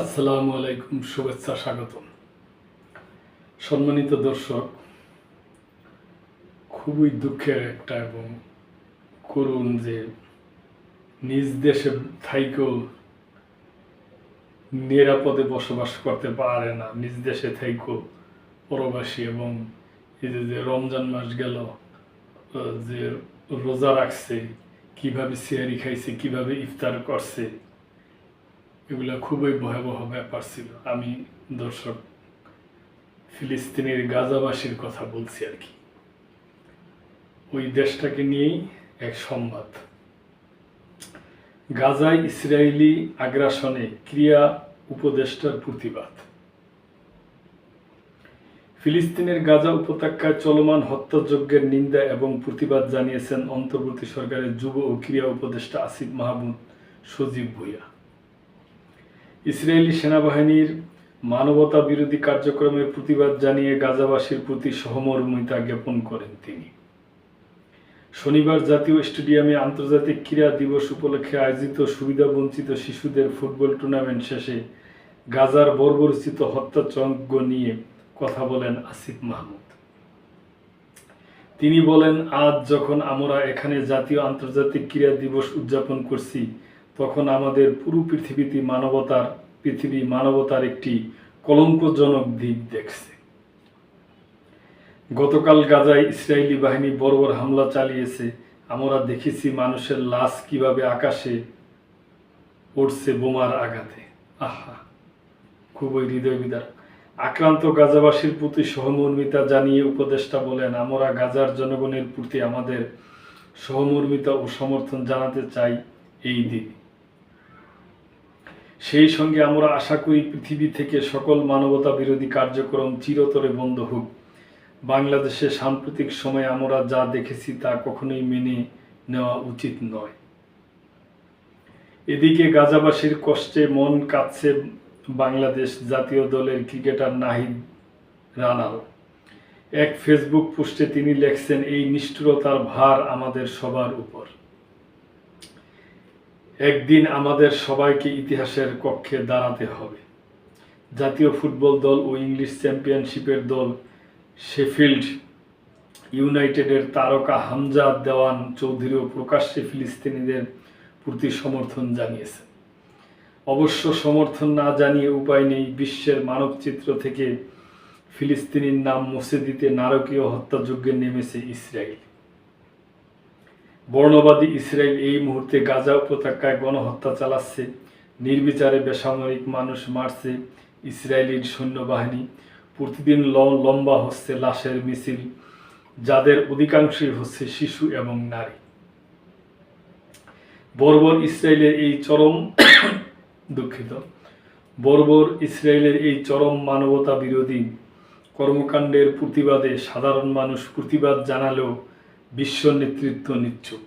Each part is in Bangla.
আসসালামু আলাইকুম, শুভেচ্ছা, স্বাগতম। সম্মানিত দর্শক, খুবই দুঃখের একটা এবং করুণ যে নিজ দেশে থাইকেও নিরাপদে বসবাস করতে পারে না, নিজ দেশে থাইকেও পরবাসী এবং এই যে যে রমজান মাস গেল যে রোজা রাখছে, কীভাবে সিয়ারি খাইছে, কীভাবে ইফতার করছে এগুলা খুবই ভয়াবহ ব্যাপার ছিল। আমি দর্শক ফিলিস্তিনের গাজাবাসীর কথা বলছি আর কি। ওই দেশটাকে নিয়েই এক সংবাদ। গাজায় ইসরায়েলি আগ্রাসনে ক্রিয়া উপদেষ্টার প্রতিবাদ। ফিলিস্তিনের গাজা উপত্যকায় চলমান হত্যাযজ্ঞের নিন্দা এবং প্রতিবাদ জানিয়েছেন অন্তর্বর্তী সরকারের যুব ও ক্রিয়া উপদেষ্টা আসিফ মাহমুদ সজীব ভুইয়া। ইসরায়েলি সেনাবাহিনীর মানবতা বিরোধী কার্যক্রমের প্রতিবাদ জানিয়ে গাজাবাসীর প্রতি সহমর্মিতা জ্ঞাপন করেন তিনি। শনিবার জাতীয় স্টেডিয়ামে আন্তর্জাতিক ক্রীড়া দিবস উপলক্ষে আয়োজিত সুবিধাবঞ্চিত শিশুদের ফুটবল টুর্নামেন্ট শেষে গাজার বর্বরচিত হত্যাযজ্ঞ নিয়ে কথা বলেন আসিফ মাহমুদ। তিনি বলেন, আজ যখন আমরা এখানে জাতীয় আন্তর্জাতিক ক্রীড়া দিবস উদযাপন করছি তখন আমাদের পুরো পৃথিবীতে মানবতার, পৃথিবী মানবতার একটি কলঙ্কজনক দিক দেখছে। গতকাল গাজায় ইসরায়েলি বাহিনী বর্বর হামলা চালিয়েছে। আমরা দেখেছি মানুষের লাশ কীভাবে আকাশে উঠছে বোমার আঘাতে। আহা, খুবই হৃদয় বিদার আক্রান্ত গাজাবাসীর প্রতি সহমর্মিতা জানিয়ে উপদেষ্টা বলেন, আমরা গাজার জনগণের প্রতি আমাদের সহমর্মিতা ও সমর্থন জানাতে চাই এই দিন। সেই সঙ্গে আমরা আশা করি পৃথিবী থেকে সকল মানবতা বিরোধী কার্যক্রম চিরতরে বন্ধ হোক। বাংলাদেশে সাম্প্রতিক সময়ে আমরা যা দেখেছি তা কখনোই মেনে নেওয়া উচিত নয়। এদিকে গাজাবাসীর কষ্টে মন কাঁদছে বাংলাদেশ জাতীয় দলের ক্রিকেটার নাহিদ রানাল। এক ফেসবুক পোস্টে তিনি লেখছেন, এই নিষ্ঠুরতার ভার আমাদের সবার উপর। একদিন আমাদের সবাইকে ইতিহাসের কক্ষে দাঁড়াতে হবে। জাতীয় ফুটবল দল ও ইংলিশ চ্যাম্পিয়নশিপের দল শেফিল্ড ইউনাইটেডের তারকা হামজা দেওয়ান চৌধুরীও প্রকাশ্যে ফিলিস্তিনিদের প্রতি সমর্থন জানিয়েছে অবশ্য সমর্থন না জানিয়ে উপায় নেই বিশ্বের মানবচিত্র থেকে ফিলিস্তিনির নাম মুছে দিতে নারকীয় হত্যাযজ্ঞে নেমেছে ইসরায়েল। বর্ণবাদী ইসরায়েল এই মুহূর্তে গাজা উপত্যকায় গণহত্যা চালাচ্ছে, নির্বিচারে বেসামরিক মানুষ মারছে ইসরায়েলির সৈন্যবাহিনী। প্রতিদিন লম্বা হচ্ছে লাশের মিছিল, যাদের অধিকাংশই হচ্ছে শিশু এবং নারী। বর্বর ইসরায়েলের এই চরম দুঃখিত। বর্বর ইসরায়েলের এই চরম মানবতা বিরোধী কর্মকাণ্ডের প্রতিবাদে সাধারণ মানুষ প্রতিবাদ জানালেও বিশ্ব নেতৃত্ব নিচ্ছুক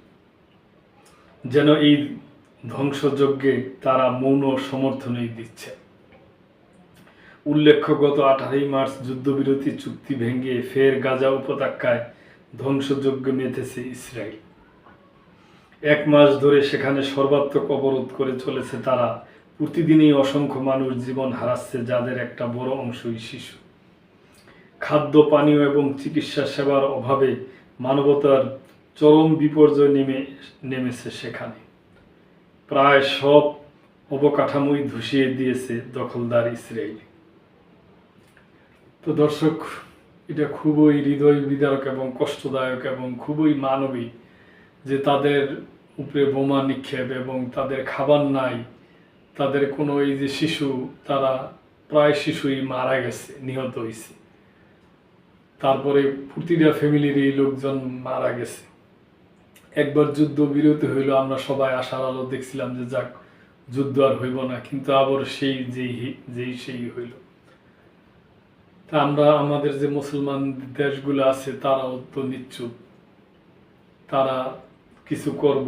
যেন এই ধ্বংসযজ্ঞে তারা মৌন সমর্থনই দিচ্ছে। উল্লেখ্য, গত আঠারোই মার্চ যুদ্ধবিরতি চুক্তি ভেঙে ফের গাজা উপত্যকায় ধ্বংসযজ্ঞ মেতেছে ইসরায়েল। এক মাস ধরে সেখানে সর্বাত্মক অবরোধ করে চলেছে তারা। প্রতিদিনই অসংখ্য মানুষ জীবন হারাচ্ছে, যাদের একটা বড় অংশই শিশু। খাদ্য, পানীয় এবং চিকিৎসা সেবার অভাবে মানবতার চরম বিপর্যয় নেমে, নেমেছে সেখানে। প্রায় সব অবকাঠামোই ধসিয়ে দিয়েছে দখলদার ইসরায়েল। তো দর্শক, এটা খুবই হৃদয় বিদারক এবং কষ্টদায়ক এবং খুবই মানবিক যে তাদের উপরে বোমা নিক্ষেপ এবং তাদের খাবার নাই, তাদের কোনো এই যে শিশু, তারা প্রায় শিশুই মারা গেছে, নিহত হয়েছে। তারপরে প্রতিটা ফ্যামিলির এই লোকজন মারা গেছে। একবার যুদ্ধ বিরতি হইল, আমরা সবাই আশার আলো দেখছিলাম যে যাক, যুদ্ধ আর হইব না, কিন্তু আবার সেই যেই যেই সেই হইল। তা আমরা, আমাদের যে মুসলমান দেশগুলো আছে, তারাও তো নিচ্ছুক। তারা কিছু করব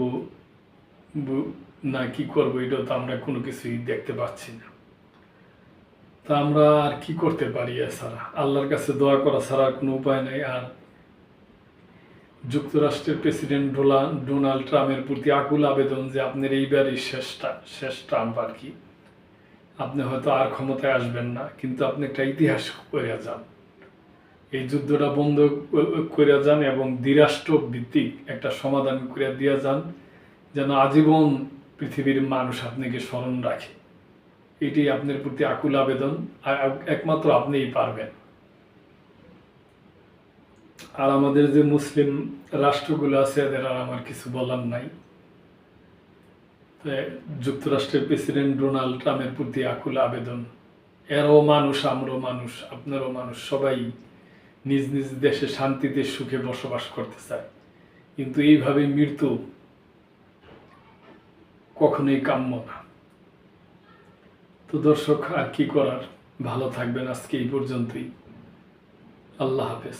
না কি করব এটা তো আমরা কোনো কিছুই দেখতে পাচ্ছি না। তা আমরা আর কি করতে পারি এছাড়া আল্লাহর কাছে দোয়া করা ছাড়া কোনো উপায় নেই। আর যুক্তরাষ্ট্রের প্রেসিডেন্ট ডোলা- ডোনাল্ড ট্রাম্পের প্রতি আকুল আবেদন যে আপনার এইবারই শেষটা শেষ ট্রাম্প আর কি। আপনি হয়তো আর ক্ষমতায় আসবেন না, কিন্তু আপনি একটা ইতিহাস করে যান। এই যুদ্ধটা বন্ধ করে যান এবং দ্বিরাষ্ট্র ভিত্তিক একটা সমাধান করে দিয়ে যান, যেন আজীবন পৃথিবীর মানুষ আপনাকে স্মরণ রাখে। এটি আপনার প্রতি আকুল আবেদন। একমাত্র আপনিই পারবেন। আর আমাদের যে মুসলিম রাষ্ট্রগুলো আছে, এদের আর আমার কিছু বলার নাই। যুক্তরাষ্ট্রের প্রেসিডেন্ট ডোনাল্ড ট্রাম্পের প্রতি আকুল আবেদন। এরও মানুষ, আমরাও মানুষ, আপনারও মানুষ, সবাই নিজ নিজ দেশে শান্তিতে সুখে বসবাস করতে চায়। কিন্তু এইভাবে মৃত্যু কখনোই কাম্য না। তো দর্শক আর কি করার? ভালো থাকবেন আজকে এই পর্যন্তই। আল্লাহ হাফেজ।